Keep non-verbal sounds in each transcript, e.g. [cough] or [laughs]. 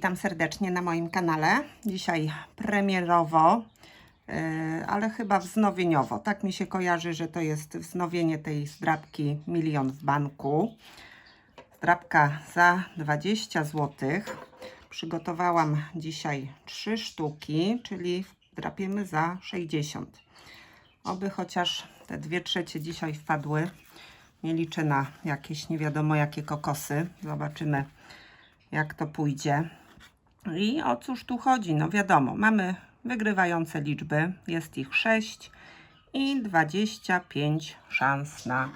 witam serdecznie na moim kanale. Dzisiaj premierowo, yy, ale chyba wznowieniowo. Tak mi się kojarzy, że to jest wznowienie tej zdrabki Milion w banku. Zdrabka za 20 zł. Przygotowałam dzisiaj 3 sztuki, czyli drapiemy za 60. Oby chociaż te dwie trzecie dzisiaj wpadły. Nie liczę na jakieś nie wiadomo jakie kokosy. Zobaczymy jak to pójdzie. I o cóż tu chodzi? No wiadomo, mamy wygrywające liczby. Jest ich 6 i 25 szans na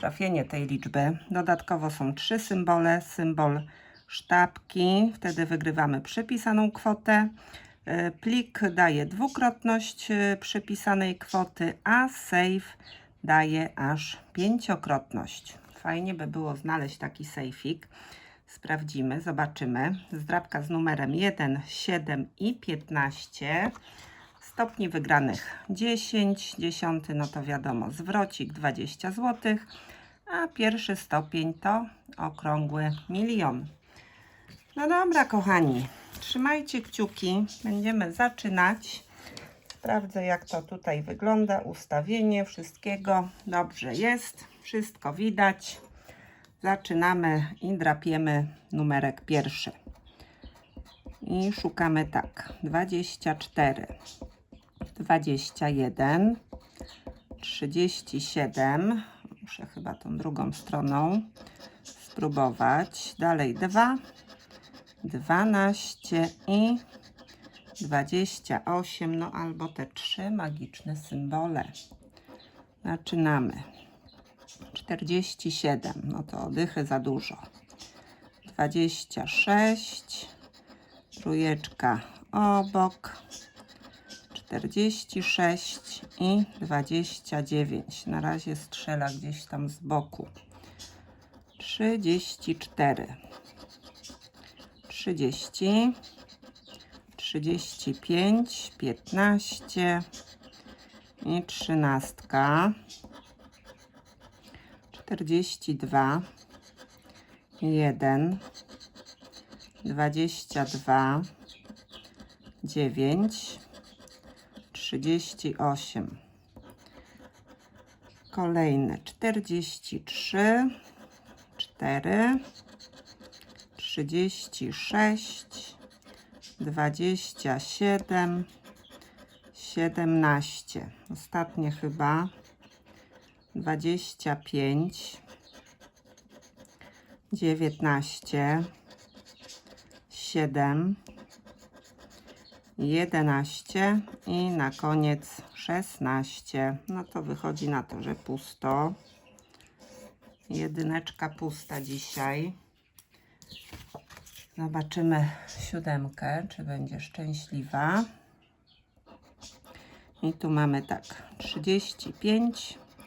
trafienie tej liczby. Dodatkowo są trzy symbole. Symbol sztabki, wtedy wygrywamy przypisaną kwotę. E, Plik daje dwukrotność e, przypisanej kwoty, a save daje aż pięciokrotność. Fajnie by było znaleźć taki sejfik. Sprawdzimy, zobaczymy. Zdrabka z numerem 1, 7 i 15. Stopni wygranych 10, 10 no to wiadomo, zwrocik 20 zł, a pierwszy stopień to okrągły milion. No dobra, kochani, trzymajcie kciuki, będziemy zaczynać. Sprawdzę, jak to tutaj wygląda, ustawienie wszystkiego dobrze jest, wszystko widać. Zaczynamy i drapiemy numerek pierwszy. I szukamy tak, 24, 21, 37, muszę chyba tą drugą stroną spróbować. Dalej 2, 12 i 28, no albo te trzy magiczne symbole. Zaczynamy. 47, no to oddychy za dużo. 26, trójeczka obok. 46 i 29. Na razie strzela gdzieś tam z boku. 34, 30, 35, 15 i 13. 42, 1, 22, 9, 38. Kolejne 43, 4, 36, 27, 17. Ostatnie chyba 25, 19, 7, 11 i na koniec 16. No to wychodzi na to, że pusto. Jedyneczka pusta dzisiaj. Zobaczymy siódemkę, czy będzie szczęśliwa. I tu mamy tak 35,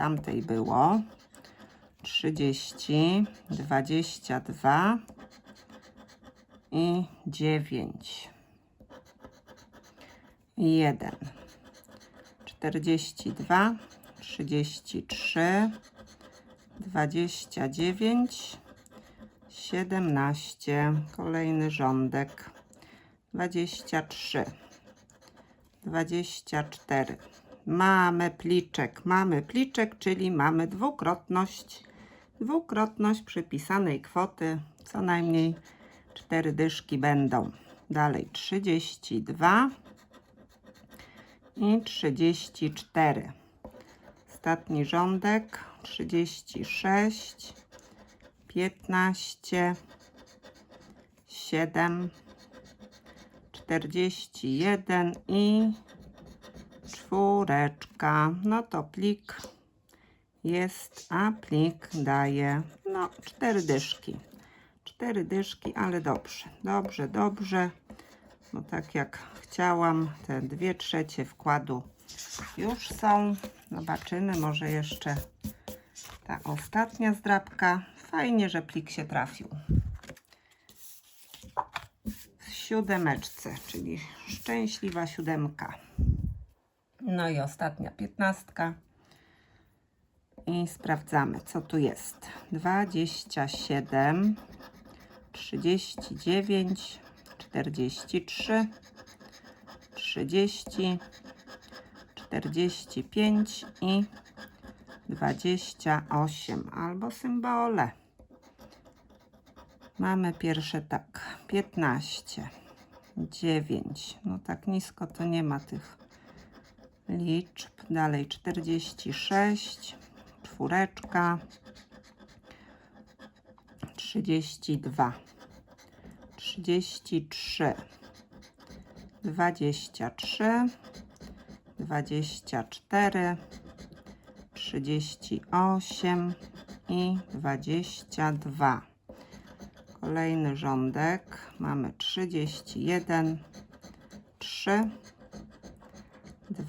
tamtej było 30, 22 i 9. 1, 42, 33, 29, 17. Kolejny rządek. 23, 24. Mamy pliczek, mamy pliczek, czyli mamy dwukrotność, dwukrotność przypisanej kwoty, co najmniej cztery dyszki będą. Dalej 32 i 34. Ostatni rządek 36, 15, 7, 41 i czwóreczka. No to plik jest, a plik daje no cztery dyszki. Cztery dyszki, ale dobrze, dobrze, dobrze. No tak jak chciałam, te dwie trzecie wkładu już są. Zobaczymy, może jeszcze ta ostatnia zdrabka. Fajnie, że plik się trafił. W siódemeczce, czyli szczęśliwa siódemka. No i ostatnia piętnastka. I sprawdzamy, co tu jest. 27, 39, 43, 30, 45 i 28 albo symbole. Mamy pierwsze tak, 15, 9, no tak nisko to nie ma tych liczb. Dalej 46, czwóreczka, 32, 33, 23, 24, 38 i 22. Kolejny rządek. Mamy 31, 3,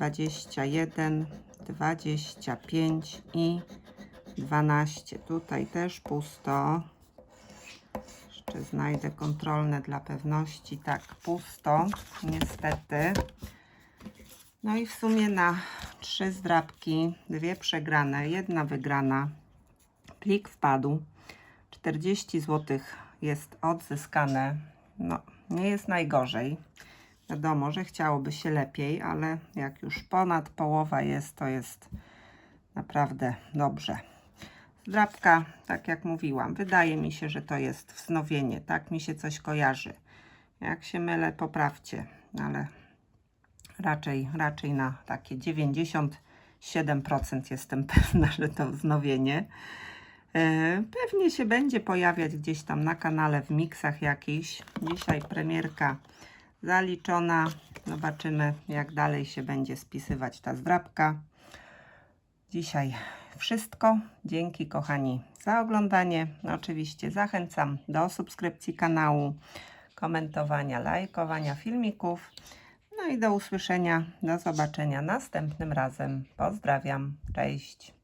21, 25 i 12. Tutaj też pusto. Jeszcze znajdę kontrolne dla pewności. Tak, pusto, niestety. No i w sumie na trzy zdrabki, dwie przegrane, jedna wygrana. Plik wpadł. 40 zł jest odzyskane. No, nie jest najgorzej. Wiadomo, że chciałoby się lepiej, ale jak już ponad połowa jest, to jest naprawdę dobrze. Zdrabka, tak jak mówiłam, wydaje mi się, że to jest wznowienie. Tak mi się coś kojarzy. Jak się mylę, poprawcie, ale raczej, raczej na takie 97% jestem [laughs] pewna, że to wznowienie. E, Pewnie się będzie pojawiać gdzieś tam na kanale w miksach jakiś. Dzisiaj premierka zaliczona. Zobaczymy, jak dalej się będzie spisywać ta zdrabka. Dzisiaj wszystko. Dzięki kochani za oglądanie. Oczywiście zachęcam do subskrypcji kanału, komentowania, lajkowania filmików. No i do usłyszenia, do zobaczenia następnym razem. Pozdrawiam, cześć.